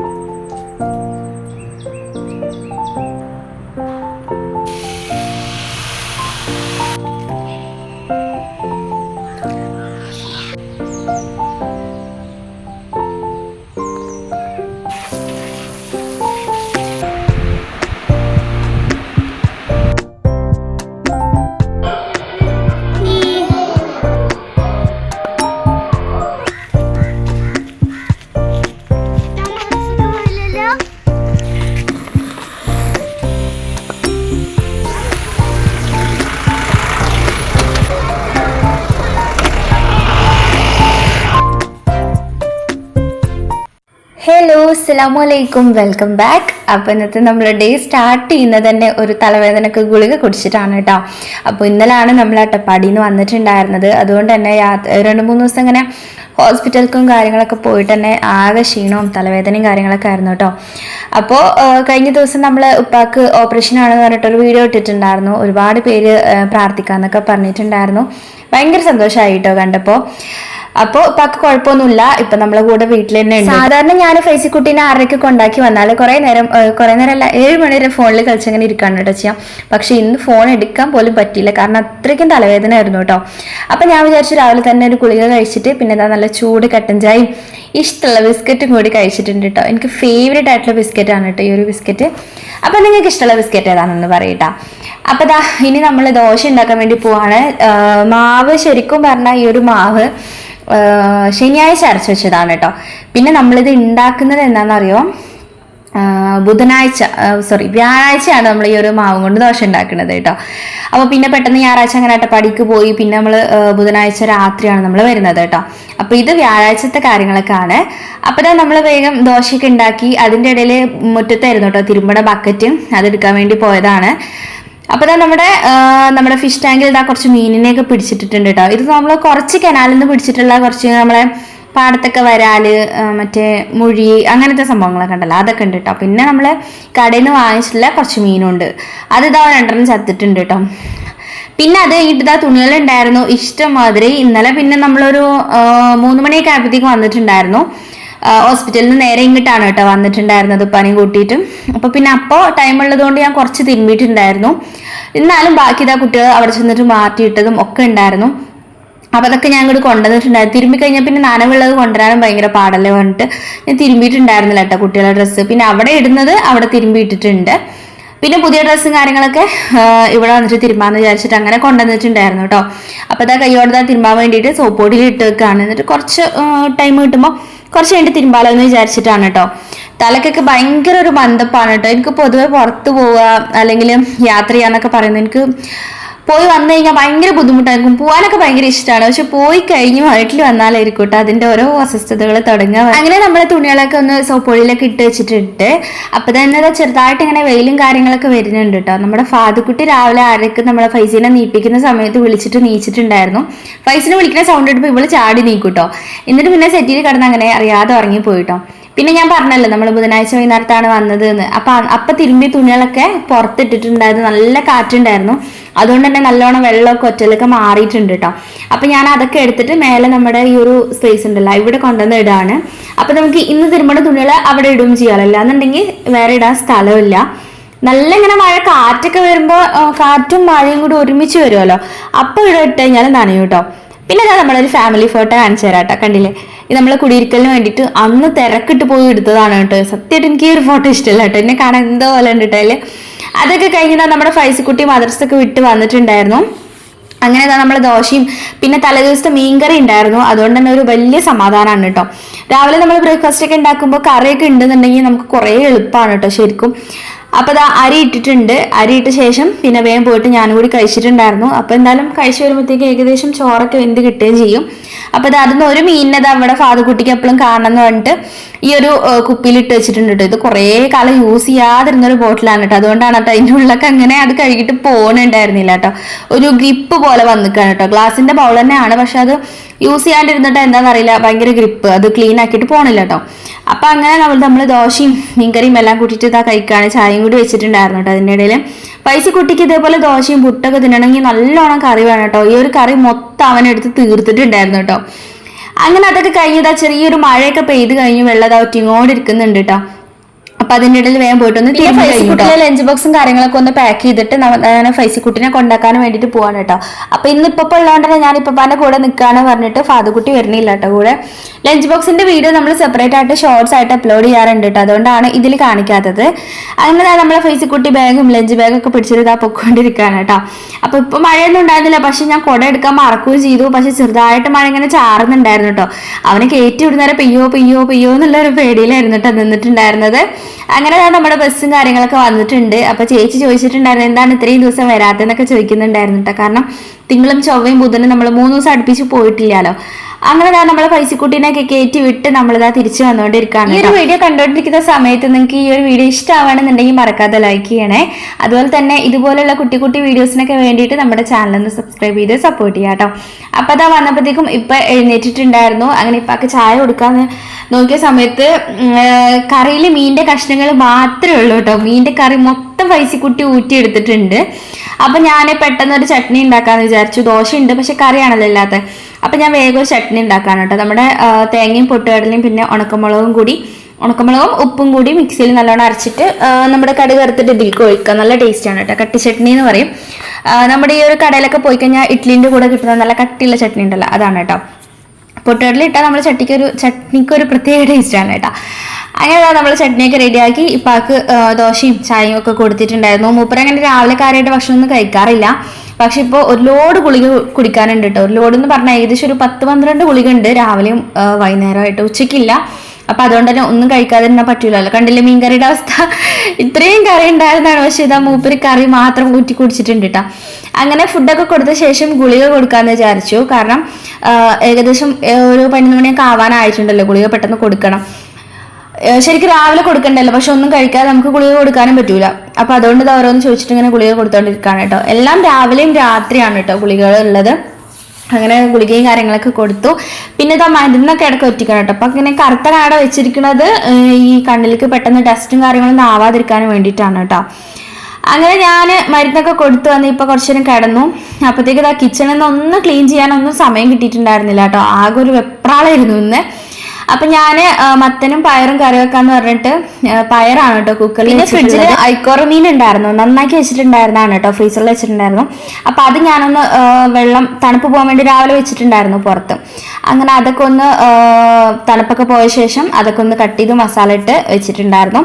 Bye. Hello അസ്സലാമലൈക്കും welcome back. അപ്പോൾ ഇന്നത്തെ നമ്മൾ ഡേ സ്റ്റാർട്ട് ചെയ്യുന്നത് തന്നെ ഒരു തലവേദനക്ക് ഗുളിക കുടിച്ചിട്ടാണ് കേട്ടോ അപ്പോൾ ഇന്നലാണ് നമ്മൾ അട്ടപ്പാടിയിൽ നിന്ന് വന്നിട്ടുണ്ടായിരുന്നത്. അതുകൊണ്ട് തന്നെ രണ്ട് മൂന്ന് ദിവസം ഇങ്ങനെ ഹോസ്പിറ്റലിലേക്കും കാര്യങ്ങളൊക്കെ പോയിട്ട് തന്നെ ആകെ ക്ഷീണവും തലവേദനയും കാര്യങ്ങളൊക്കെ ആയിരുന്നു കേട്ടോ അപ്പോൾ കഴിഞ്ഞ ദിവസം നമ്മൾ ഉപ്പാക്ക് ഓപ്പറേഷൻ ആണെന്ന് പറഞ്ഞിട്ടൊരു വീഡിയോ ഇട്ടിട്ടുണ്ടായിരുന്നു. ഒരുപാട് പേര് പ്രാർത്ഥിക്കാമെന്നൊക്കെ പറഞ്ഞിട്ടുണ്ടായിരുന്നു. ഭയങ്കര സന്തോഷമായി കേട്ടോ കണ്ടപ്പോൾ അപ്പോൾ ഉപ്പാക്ക് കുഴപ്പമൊന്നുമില്ല. ഇപ്പൊ നമ്മളെ കൂടെ വീട്ടിൽ തന്നെ സാധാരണ ഞാൻ ഫേസിക്കുട്ടീനെ ആറരയ്ക്ക് കൊണ്ടാക്കി വന്നാൽ കുറെ നേരം കുറെ നേരം അല്ല ഏഴ് മണി വരെ ഫോണിൽ കളിച്ചങ്ങനെ ഇരിക്കാണ് കേട്ടോ ചെയ്യാം. പക്ഷെ ഇന്ന് ഫോൺ എടുക്കാൻ പോലും പറ്റിയില്ല. കാരണം അത്രയ്ക്കും തലവേദന ആയിരുന്നു കേട്ടോ. അപ്പൊ ഞാൻ വിചാരിച്ചു രാവിലെ തന്നെ ഒരു ഗുളിക കഴിച്ചിട്ട് പിന്നെ എന്താ നല്ല ചൂട് കട്ടൻ ചായയും ഇഷ്ടമുള്ള ബിസ്ക്കറ്റും കൂടി കഴിച്ചിട്ടുണ്ട് കേട്ടോ. എനിക്ക് ഫേവറേറ്റ് ആയിട്ടുള്ള ആണ് കേട്ടോ ഈ ഒരു ബിസ്ക്കറ്റ്. അപ്പൊ നിങ്ങൾക്ക് ഇഷ്ടമുള്ള ബിസ്ക്കറ്റ് ഏതാണെന്ന് പറയട്ടാ. അപ്പൊ ദാ ഇനി നമ്മൾ ദോശ ഉണ്ടാക്കാൻ വേണ്ടി പോവാണ്. മാവ് ശരിക്കും പറഞ്ഞാൽ ഈ ഒരു മാവ് ശനിയാഴ്ച അരച്ച് വെച്ചതാണ് കേട്ടോ. പിന്നെ നമ്മളിത് ഉണ്ടാക്കുന്നത് എന്താണെന്നറിയോ? ബുധനാഴ്ച സോറി വ്യാഴാഴ്ചയാണ് നമ്മൾ ഈ ഒരു മാവും കൊണ്ട് ദോശ ഉണ്ടാക്കുന്നത് കേട്ടോ. അപ്പോൾ പിന്നെ പെട്ടെന്ന് ഞായറാഴ്ച അങ്ങനെ അട്ടപ്പാടിക്ക് പോയി പിന്നെ നമ്മൾ ബുധനാഴ്ച രാത്രിയാണ് നമ്മൾ വരുന്നത് കേട്ടോ. അപ്പോൾ ഇത് വ്യാഴാഴ്ചത്തെ കാര്യങ്ങളൊക്കെ ആണ് അപ്പോൾ നമ്മൾ വേഗം ദോശയൊക്കെ ഉണ്ടാക്കി അതിന്റെ ഇടയിൽ മുറ്റത്തായിരുന്നു കേട്ടോ തിരുമ്പട ബക്കറ്റ് അതെടുക്കാൻ വേണ്ടി പോയതാണ്. അപ്പൊ ഇതാ നമ്മുടെ നമ്മുടെ ഫിഷ് ടാങ്കിൽ ഇതാ കുറച്ച് മീനിനെയൊക്കെ പിടിച്ചിട്ടിട്ടുണ്ട് കേട്ടോ ഇത് നമ്മൾ കുറച്ച് കനാലിൽ നിന്ന് പിടിച്ചിട്ടുള്ള കുറച്ച് നമ്മളെ പാടത്തൊക്കെ വരാൽ മറ്റേ മുഴി അങ്ങനത്തെ സംഭവങ്ങളൊക്കെ ഉണ്ടല്ലോ അതൊക്കെ ഉണ്ട് കേട്ടോ പിന്നെ നമ്മൾ കടയിൽ നിന്ന് വാങ്ങിച്ചിട്ടുള്ള കുറച്ച് മീനുണ്ട്. അത് ഇതാ രണ്ടെണ്ണം ചത്തിട്ടുണ്ട് കേട്ടോ പിന്നെ അത് കഴിഞ്ഞിട്ട് ഇതാ തുണികളുണ്ടായിരുന്നു. ഇഷ്ടംമാതിരി. ഇന്നലെ പിന്നെ നമ്മളൊരു മൂന്ന് മണിയൊക്കെ ആയപ്പോഴത്തേക്ക് വന്നിട്ടുണ്ടായിരുന്നു. ഹോസ്പിറ്റലിൽ നിന്ന് നേരെ ഇങ്ങോട്ടാണ് കേട്ടോ വന്നിട്ടുണ്ടായിരുന്നത് പനിയും കൂട്ടിയിട്ടും. അപ്പൊ പിന്നെ അപ്പോൾ ടൈം ഉള്ളതുകൊണ്ട് ഞാൻ കുറച്ച് തിരുമ്മിയിട്ടുണ്ടായിരുന്നു. എന്നാലും ബാക്കി ഇതാ കുട്ടികൾ അവിടെ ചെന്നിട്ട് മാറ്റിയിട്ടതും ഒക്കെ ഉണ്ടായിരുന്നു. അപ്പൊ അതൊക്കെ ഞാൻ ഇങ്ങോട്ട് കൊണ്ടുവന്നിട്ടുണ്ടായിരുന്നു. തിരുമ്പി കഴിഞ്ഞാൽ പിന്നെ നനവുള്ളത് കൊണ്ടുവരാനും ഭയങ്കര പാടല്ലേ പറഞ്ഞിട്ട് ഞാൻ തിരുമ്പിയിട്ടുണ്ടായിരുന്നില്ല കേട്ടോ കുട്ടികളുടെ ഡ്രസ്സ് പിന്നെ അവിടെ ഇടുന്നത് അവിടെ തിരുമ്പി ഇട്ടിട്ടുണ്ട്. പിന്നെ പുതിയ ഡ്രസ്സും കാര്യങ്ങളൊക്കെ ഇവിടെ വന്നിട്ട് തിരുമ്പാന്ന് വിചാരിച്ചിട്ട് അങ്ങനെ കൊണ്ടുവന്നിട്ടുണ്ടായിരുന്നു കേട്ടോ. അപ്പൊ അതാ കൈയോടെ തിരുമ്പാൻ വേണ്ടിയിട്ട് സോപ്പ് പൊടിയിൽ ഇട്ട് വെക്കുകയാണ് എന്നിട്ട് കുറച്ച് ടൈം കിട്ടുമ്പോൾ കുറച്ച് കഴിഞ്ഞിട്ട് തിരുമ്പാലോ എന്ന് വിചാരിച്ചിട്ടാണ് കേട്ടോ തലക്കൊക്കെ ഭയങ്കര ഒരു ബന്ധപ്പാണ് കേട്ടോ എനിക്ക് പൊതുവെ പുറത്ത് പോവുക അല്ലെങ്കിൽ യാത്ര ചെയ്യാന്നൊക്കെ പറയുന്നത് എനിക്ക് പോയി വന്നു കഴിഞ്ഞാൽ ഭയങ്കര ബുദ്ധിമുട്ടായിരിക്കും. പോകാനൊക്കെ ഭയങ്കര ഇഷ്ടമാണ് പക്ഷെ പോയി കഴിഞ്ഞ് വീട്ടിൽ വന്നാലായിരിക്കും കേട്ടോ അതിന്റെ ഓരോ അസ്വസ്ഥതകൾ തുടങ്ങുക അങ്ങനെ നമ്മളെ തുണികളൊക്കെ ഒന്ന് സോപ്പൊളിയിലൊക്കെ ഇട്ട് വെച്ചിട്ടിട്ട് അപ്പൊ തന്നെ ചെറുതായിട്ട് ഇങ്ങനെ വെയിലും കാര്യങ്ങളൊക്കെ വരുന്നുണ്ട് കേട്ടോ നമ്മുടെ ഫാദുക്കുട്ടി രാവിലെ ആരൊക്കെ നമ്മളെ ഫൈസിനെ നീപ്പിക്കുന്ന സമയത്ത് വിളിച്ചിട്ട് നീച്ചിട്ടുണ്ടായിരുന്നു. ഫൈസിനെ വിളിക്കുന്ന സൗണ്ട് ഇടുമ്പോൾ ഇവൾ ചാടി നീക്കൂട്ടോ എന്നിട്ട് പിന്നെ സെറ്റിയിൽ കിടന്ന് അങ്ങനെ അറിയാതെ ഉറങ്ങിപ്പോയി പോയിട്ടോ പിന്നെ ഞാൻ പറഞ്ഞല്ലോ നമ്മൾ ബുധനാഴ്ച വൈകുന്നേരത്താണ് വന്നത് എന്ന് അപ്പൊ അപ്പം തിരുമ്പിയ തുണികളൊക്കെ പുറത്തിട്ടിട്ടുണ്ടായിരുന്നു. നല്ല കാറ്റുണ്ടായിരുന്നു. അതുകൊണ്ട് തന്നെ നല്ലോണം വെള്ളമൊക്കെ ഒറ്റലൊക്കെ മാറിയിട്ടുണ്ട് കേട്ടോ അപ്പം ഞാൻ അതൊക്കെ എടുത്തിട്ട് മേലെ നമ്മുടെ ഈ ഒരു സ്പേസ് ഉണ്ടല്ലോ ഇവിടെ കൊണ്ടുവന്ന് ഇടാണ്. അപ്പം നമുക്ക് ഇന്ന് തിരുമ്പണ തുണികൾ അവിടെ ഇടും ചെയ്യാമല്ലോ അല്ലാന്നുണ്ടെങ്കിൽ വേറെ ഇടാൻ സ്ഥലമില്ല. നല്ല ഇങ്ങനെ മഴ കാറ്റൊക്കെ വരുമ്പോൾ കാറ്റും മഴയും കൂടി ഒരുമിച്ച് വരുമല്ലോ. അപ്പോൾ ഇവിടെ ഇട്ട് കഴിഞ്ഞാൽ നനയും കേട്ടോ പിന്നെ ഞാൻ നമ്മളൊരു ഫാമിലി ഫോട്ടോ കാണിച്ചു തരാം കേട്ടോ കണ്ടില്ലേ? ഇത് നമ്മളെ കുടിയിരിക്കലിന് വേണ്ടിയിട്ട് അന്ന് തിരക്കിട്ട് പോയി എടുത്തതാണ് കേട്ടോ സത്യമായിട്ട് എനിക്ക് ഈ ഒരു ഫോട്ടോ ഇഷ്ടമല്ല കേട്ടോ എന്നെ കാണാൻ എന്തോ പോലെ ഉണ്ട് കേട്ടോ അതൊക്കെ കഴിഞ്ഞിട്ട് നമ്മുടെ ഫൈസിക്കുട്ടി മദർസൊക്കെ വിട്ട് വന്നിട്ടുണ്ടായിരുന്നു. അങ്ങനെ നമ്മൾ ദോശയും പിന്നെ തലേദിവസത്തെ മീൻകറി ഉണ്ടായിരുന്നു. അതുകൊണ്ട് തന്നെ ഒരു വലിയ സമാധാനമാണ് കേട്ടോ. രാവിലെ നമ്മൾ ബ്രേക്ക്ഫാസ്റ്റ് ഒക്കെ ഉണ്ടാക്കുമ്പോൾ കറിയൊക്കെ ഉണ്ടെന്നുണ്ടെങ്കിൽ നമുക്ക് കുറേ എളുപ്പമാണ് കേട്ടോ ശരിക്കും. അപ്പോൾ ഇതാ അരി ഇട്ടിട്ടുണ്ട്. അരി ഇട്ട ശേഷം പിന്നെ വേഗം പോയിട്ട് ഞാനും കൂടി കഴിച്ചിട്ടുണ്ടായിരുന്നു. അപ്പോൾ എന്തായാലും കഴിച്ചു വരുമ്പോഴത്തേക്ക് ഏകദേശം ചോറൊക്കെ വെന്ത് കിട്ടുകയും ചെയ്യും. അപ്പോൾ ഇത് അതിന്ന് ഒരു മീനിനത് അവിടെ ഫാദുകുട്ടിക്ക് എപ്പോഴും കാണണം എന്ന് പറഞ്ഞിട്ട് ഈ ഒരു കുപ്പിയിൽ ഇട്ട് വെച്ചിട്ടുണ്ട് കേട്ടോ. ഇത് കുറേ കാലം യൂസ് ചെയ്യാതിരുന്ന ഒരു ബോട്ടിലാണ് കേട്ടോ. അതുകൊണ്ടാണ് കേട്ടോ അതിന്റെ ഉള്ളൊക്കെ അങ്ങനെ അത് കഴുകിട്ട് പോകണുണ്ടായിരുന്നില്ല കേട്ടോ. ഒരു ഗ്രിപ്പ് പോലെ വന്നിക്കാണ് കേട്ടോ. ഗ്ലാസിന്റെ ബൗൾ തന്നെയാണ്. പക്ഷെ അത് യൂസ് ചെയ്യാണ്ടിരുന്നിട്ട് എന്താണെന്നറിയില്ല ഭയങ്കര ഗ്രിപ്പ്. അത് ക്ലീൻ ആക്കിയിട്ട് പോകണില്ല കേട്ടോ. അപ്പൊ അങ്ങനെ നമ്മൾ നമ്മൾ ദോശയും മീൻകറിയും എല്ലാം കൂട്ടിയിട്ട് ഇതാ കഴിക്കുകയാണ് ചായയും കൂടി വെച്ചിട്ടുണ്ടായിരുന്നു കേട്ടോ അതിന്റെ ഇടയിൽ പൈസ കുട്ടിക്ക് ഇതേപോലെ ദോശയും പുട്ടൊക്കെ തിന്നണമെങ്കിൽ നല്ലോണം കറി വേണം കേട്ടോ ഈ ഒരു കറി മൊത്തം അവനെടുത്ത് തീർത്തിട്ടുണ്ടായിരുന്നു കേട്ടോ അങ്ങനെ അതൊക്കെ കഴിഞ്ഞതാ ചെറിയൊരു മഴയൊക്കെ പെയ്ത് കഴിഞ്ഞ് വെള്ളം ഒറ്റിങ്ങോണ്ടിരിക്കുന്നുണ്ട് കേട്ടോ അപ്പൊ അതിന്റെ ഇടയിൽ വേഗം പോയിട്ടൊന്ന് ഫൈസിക്കുട്ടിലെ ലഞ്ച് ബോക്സും കാര്യങ്ങളൊക്കെ ഒന്ന് പാക്ക് ചെയ്തിട്ട് ഞാൻ ഫൈസിക്കുട്ടിനെ കൊണ്ടാക്കാൻ വേണ്ടിട്ട് പോവാണ് കേട്ടോ. അപ്പൊ ഇന്ന് ഇപ്പൊ ഉള്ളതുകൊണ്ട് തന്നെ ഞാൻ ഇപ്പപ്പാന്റെ കൂടെ നിൽക്കാന്ന് പറഞ്ഞിട്ട് ഫാദുക്കുട്ടി വരുന്നില്ല കേട്ടോ കൂടെ. ലഞ്ച് ബോക്സിന്റെ വീഡിയോ നമ്മൾ സെപ്പറേറ്റ് ആയിട്ട് ഷോർട്സ് ആയിട്ട് അപ്ലോഡ് ചെയ്യാറുണ്ട് കേട്ടോ. അതുകൊണ്ടാണ് ഇതിൽ കാണിക്കാത്തത്. അങ്ങനെ നമ്മളെ ഫൈസിക്കുട്ടി ബാഗും ലഞ്ച് ബാഗൊക്കെ പിടിച്ചിട്ട് ഇതാ പൊക്കോണ്ടിരിക്കുകയാണ് കേട്ടോ. അപ്പൊ ഇപ്പൊ മഴയൊന്നും ഉണ്ടായിരുന്നില്ല. പക്ഷെ ഞാൻ കുട എടുക്കാൻ മറക്കുകയും ചെയ്തു. പക്ഷെ ചെറുതായിട്ട് മഴ ഇങ്ങനെ ചാറുന്നുണ്ടായിരുന്നു കേട്ടോ. അവനെ കയറ്റി വിടുന്നേരം പെയ്യോ പെയ്യോ പെയ്യോ എന്നുള്ള ഒരു പേടിയിലായിരുന്നു കേട്ടോ നിന്നിട്ടുണ്ടായിരുന്നത്. അങ്ങനെ നമ്മുടെ ബസ്സും കാര്യങ്ങളൊക്കെ വന്നിട്ടുണ്ട്. അപ്പൊ ചേച്ചി ചോദിച്ചിട്ടുണ്ടായിരുന്നു എന്താണ് ഇത്രയും ദിവസം വരാത്തതെന്നൊക്കെ ചോദിക്കുന്നുണ്ടായിരുന്നു കേട്ടോ കാരണം തിങ്കളും ചൊവ്വയും ബുധനും നമ്മൾ മൂന്ന് ദിവസം അടുപ്പിച്ച് പോയിട്ടില്ലല്ലോ. അങ്ങനെ ഞാൻ നമ്മളെ പൈസക്കുട്ടീനെയൊക്കെ കയറ്റി വിട്ട് നമ്മളിതാ തിരിച്ചു വന്നുകൊണ്ടിരിക്കുകയാണ് ഈ ഒരു വീഡിയോ കണ്ടുകൊണ്ടിരിക്കുന്ന സമയത്ത് നിങ്ങൾക്ക് ഈ ഒരു വീഡിയോ ഇഷ്ടമാണെന്നുണ്ടെങ്കിൽ മറക്കാതെ ലൈക്ക് ചെയ്യണേ. അതുപോലെ തന്നെ ഇതുപോലുള്ള കുട്ടി കുട്ടി വീഡിയോസിനൊക്കെ വേണ്ടിയിട്ട് നമ്മുടെ ചാനലൊന്ന് സബ്സ്ക്രൈബ് ചെയ്ത് സപ്പോർട്ട് ചെയ്യാം കേട്ടോ. അപ്പം അതാ വന്നപ്പോഴത്തേക്കും ഇപ്പം എഴുന്നേറ്റിട്ടുണ്ടായിരുന്നു. അങ്ങനെ ഇപ്പൊക്കെ ചായ കൊടുക്കാൻ നോക്കിയ സമയത്ത് കറിയിൽ മീനിന്റെ കഷ്ണങ്ങൾ മാത്രമേ ഉള്ളൂ കേട്ടോ. മീനിന്റെ കറി മൊത്തം പൈസക്കുട്ടി ഊറ്റി എടുത്തിട്ടുണ്ട്. അപ്പൊ ഞാൻ പെട്ടെന്ന് ഒരു ചട്നി ഉണ്ടാക്കാന്ന് വിചാരിച്ചു. ദോശ ഉണ്ട് പക്ഷെ കറിയാണല്ലോ ഇല്ലാത്ത. അപ്പൊ ഞാൻ വേഗം ഒരു ചട്നി ഉണ്ടാക്കാൻ കേട്ടോ. നമ്മുടെ തേങ്ങയും പൊട്ടുകടലയും പിന്നെ ഉണക്കമുളകും കൂടി ഉണക്കമുളകും ഉപ്പും കൂടി മിക്സിയിൽ നല്ലോണം അരച്ചിട്ട് നമ്മുടെ കടുക് വറുത്തിട്ട് ഇതിലേക്ക് ഒഴിക്കുക. നല്ല ടേസ്റ്റ് ആണ് കേട്ടോ. കട്ടി ചട്നി എന്ന് പറയും. നമ്മുടെ ഈ ഒരു കടയിലൊക്കെ പോയി കഴിഞ്ഞാൽ ഇഡ്ലിന്റെ കൂടെ കിട്ടുന്ന നല്ല കട്ടിയുള്ള ചട്നി ഉണ്ടല്ലോ അതാണ് കേട്ടോ. പൊട്ടുകടലിട്ടാൽ നമ്മൾ ചട്ടിക്ക് ഒരു ചട്നിക്ക് ഒരു പ്രത്യേക ടേസ്റ്റ് ആണ് കേട്ടോ. അങ്ങനെ നമ്മൾ ചട്നിയൊക്കെ റെഡിയാക്കി ഇപ്പാക്ക് ദോശയും ചായയും ഒക്കെ കൊടുത്തിട്ടുണ്ടായിരുന്നു. മൂപ്പര അങ്ങനെ രാവിലെ കാര്യമായിട്ട് ഭക്ഷണമൊന്നും കഴിക്കാറില്ല. പക്ഷെ ഇപ്പോൾ ഒരു ലോഡ് ഗുളിക കുടിക്കാനുണ്ട് കേട്ടോ ഒരു ലോഡ് എന്ന് പറഞ്ഞാൽ ഏകദേശം ഒരു പത്ത് പന്ത്രണ്ട് ഗുളിക ഉണ്ട് രാവിലെയും വൈകുന്നേരമായിട്ട് ഉച്ചയ്ക്കില്ല അപ്പൊ അതുകൊണ്ട് തന്നെ ഒന്നും കഴിക്കാതെ തന്നെ പറ്റൂലല്ലോ കണ്ടില്ലേ മീൻകറിയുടെ അവസ്ഥ? ഇത്രയും കറി ഉണ്ടായിരുന്നാണ്. പക്ഷേ ഇതാ മൂപ്പര് കറി മാത്രം കൂട്ടി കുടിച്ചിട്ടുണ്ട് കേട്ടോ അങ്ങനെ ഫുഡൊക്കെ കൊടുത്ത ശേഷം ഗുളിക കൊടുക്കാന്ന് വിചാരിച്ചു. കാരണം ഏകദേശം ഒരു പതിനൊന്ന് മണിയൊക്കെ ആവാനായിട്ടുണ്ടല്ലോ ഗുളിക പെട്ടെന്ന് കൊടുക്കണം. ശരിക്കും രാവിലെ കൊടുക്കണ്ടല്ലോ പക്ഷെ ഒന്നും കഴിക്കാതെ നമുക്ക് ഗുളിക കൊടുക്കാനും പറ്റൂല. അപ്പൊ അതുകൊണ്ട് ഇത് ഓരോന്ന് ചോദിച്ചിട്ട് ഇങ്ങനെ ഗുളിക കൊടുത്തോണ്ടിരിക്കുകയാണ് കേട്ടോ. എല്ലാം രാവിലെയും രാത്രിയാണ് കേട്ടോ ഗുളികകൾ ഉള്ളത് അങ്ങനെ ഗുളികയും കാര്യങ്ങളൊക്കെ കൊടുത്തു. പിന്നെ ഇതാ മരുന്നൊക്കെ ഇടയ്ക്ക് ഒറ്റിക്കണം കേട്ടോ. അപ്പൊ ഇങ്ങനെ കറുത്ത കാട വെച്ചിരിക്കുന്നത് ഈ കണ്ണിലേക്ക് പെട്ടെന്ന് ഡസ്റ്റും കാര്യങ്ങളൊന്നും ആവാതിരിക്കാനും വേണ്ടിയിട്ടാണ് കേട്ടോ. അങ്ങനെ ഞാൻ മരുന്നൊക്കെ കൊടുത്തു വന്ന് ഇപ്പൊ കുറച്ചു നേരം കിടന്നു. അപ്പോഴത്തേക്ക് ഇതാ കിച്ചണിൽ നിന്ന് ഒന്ന് ക്ലീൻ ചെയ്യാനൊന്നും സമയം കിട്ടിയിട്ടുണ്ടായിരുന്നില്ല കേട്ടോ. ആകെ ഒരു വെപ്രാളായിരുന്നു ഇന്ന്. അപ്പൊ ഞാൻ മത്തനും പയറും കറി വെക്കാന്ന് പറഞ്ഞിട്ട് പയറാണ് കേട്ടോ കുക്കറിൽ പിന്നെ ഫ്രിഡ്ജിൽ ഐക്കോറ മീൻ ഉണ്ടായിരുന്നു. നന്നാക്കി വെച്ചിട്ടുണ്ടായിരുന്നാണ് കേട്ടോ ഫ്രീസറിൽ വെച്ചിട്ടുണ്ടായിരുന്നു. അപ്പൊ അത് ഞാനൊന്ന് വെള്ളം തണുപ്പ് പോകാൻ വേണ്ടി രാവിലെ വെച്ചിട്ടുണ്ടായിരുന്നു പുറത്ത്. അങ്ങനെ അതൊക്കെ ഒന്ന് തണുപ്പൊക്കെ പോയ ശേഷം അതൊക്കെ ഒന്ന് കട്ട് ചെയ്ത് മസാല ഇട്ട് വെച്ചിട്ടുണ്ടായിരുന്നു.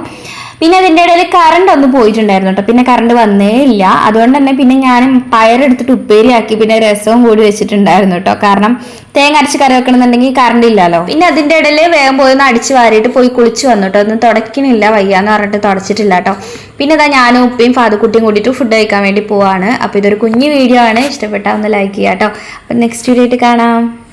പിന്നെ അതിന്റെ ഇടയിൽ കറണ്ട് ഒന്ന് പോയിട്ടുണ്ടായിരുന്നു കേട്ടോ. പിന്നെ കറണ്ട് വന്നേ ഇല്ല. അതുകൊണ്ട് തന്നെ പിന്നെ ഞാൻ പയറെടുത്തിട്ട് ഉപ്പേരിയാക്കി പിന്നെ രസവും കൂടി വെച്ചിട്ടുണ്ടായിരുന്നു കേട്ടോ. കാരണം തേങ്ങ അരച്ച് കറി വെക്കണമെന്നുണ്ടെങ്കിൽ കറണ്ട് ഇല്ലല്ലോ. പിന്നെ അതിന്റെ ഇടയിൽ വേഗം പോയി ഒന്ന് അടിച്ച് വാരിയിട്ട് പോയി കുളിച്ച് വന്നു കേട്ടോ. ഒന്നും തുടക്കണില്ല വയ്യാന്ന് പറഞ്ഞിട്ട് തുടച്ചിട്ടില്ല കേട്ടോ. പിന്നെ ഇതാ ഞാനും ഉപ്പയും ഫാദുക്കുട്ടിയും കൂടിയിട്ട് ഫുഡ് കഴിക്കാൻ വേണ്ടി പോവാണ്. അപ്പോൾ ഇതൊരു കുഞ്ഞു വീഡിയോ ആണ്. ഇഷ്ടപ്പെട്ടാൽ ഒന്ന് ലൈക്ക് ചെയ്യാം കേട്ടോ അപ്പം നെക്സ്റ്റ് വീഡിയോ ആയിട്ട് കാണാം.